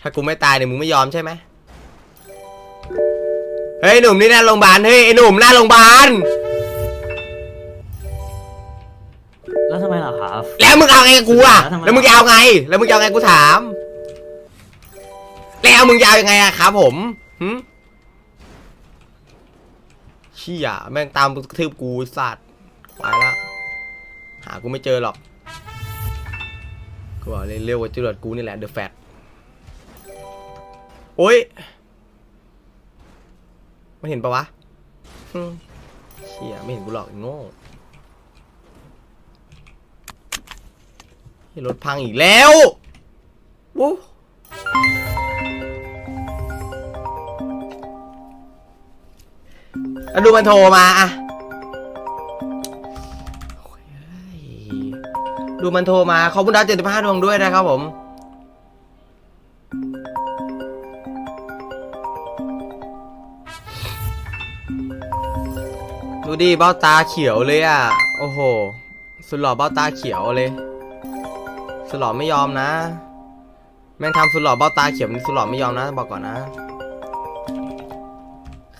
ถ้ากูไม่ตายเนี่ยมึงไม่ยอมใช่ไหมเฮ้ยหนุ่มนี่หน้าโรงพยาบาลเฮ้ยไอ้หนุ่มหน้าโรงพยาบาล แล้วทำไมล่ะครับ แล้วมึงเอาไงกับกูอะแล้วทำไมแล้วมึงจะเอาไง แล้วมึงจะเอาไงกูถาม แล้วมึงจะเอายังไงอะครับผมหึเชี่ยแม่งตามกระทืบกูไอ้สัตว์ไปละหากูไม่เจอหรอก กูบอกเลยเร็วกว่าจรวดกูนี่แหละเดอะแฟต โอ้ย มันเห็นปะวะเชี่ยไม่เห็นกูหรอกโง่เฮ้ยรถพังอีกแล้ววู้แล้วดูมันโทรมาอะดูมันโทรมา ขอบคุณดาวเจ็ดสิบห้าดวงด้วยนะครับผม ดูดิเบ้าตาเขียวเลยอะ โอ้โห สุดหล่อเบ้าตาเขียวเลย สุดหล่อไม่ยอมนะ แม่งทำสุดหล่อเบ้าตาเขียวนี่สุดหล่อไม่ยอมนะ บอกก่อนนะ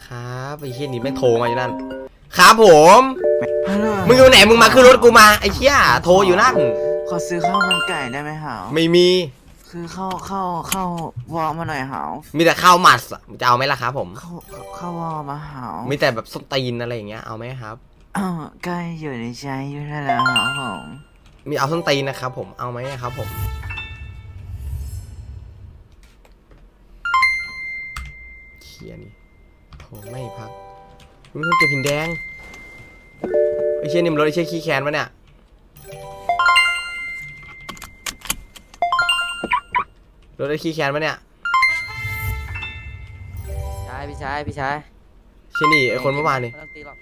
ครับไอ้เชี่ยนี่แม่งโทรมาอยู่นั่น ครับผมฮัลโหลมึงอยู่ไหนมึงมาขึ้นรถกูมาไอ้เชี่ยโทรอยู่นั่น ขอซื้อข้าวมันไก่ได้ไหมหาวไม่มี คือข้าวข้าวข้าววอมาหน่อยหาวมีแต่ข้าวหมัดอะมึงจะเอาไหมล่ะครับผมข้าวข้าววอมาหาวมีแต่แบบส้มตีนอะไรอย่างเงี้ยเอาไหมครับอ้าวใกล้อยู่ในใจอยู่แล้วหาวผมมีเอาส้นตีนนะครับผมเอาไหมครับผม เขียนี่โถไม่พักมึงเพิ่งเก็บหินแดงไอ้เชี่ยนี่มันรถไอ้เชี่ยขี้แค้นวะเนี่ย รถไอ้ขี้แค้นวะเนี่ยชายพี่ชายพี่ชายเชี่ยนี่ไอ้คนเมื่อวานนี่ ไม่ต้องตีหรอก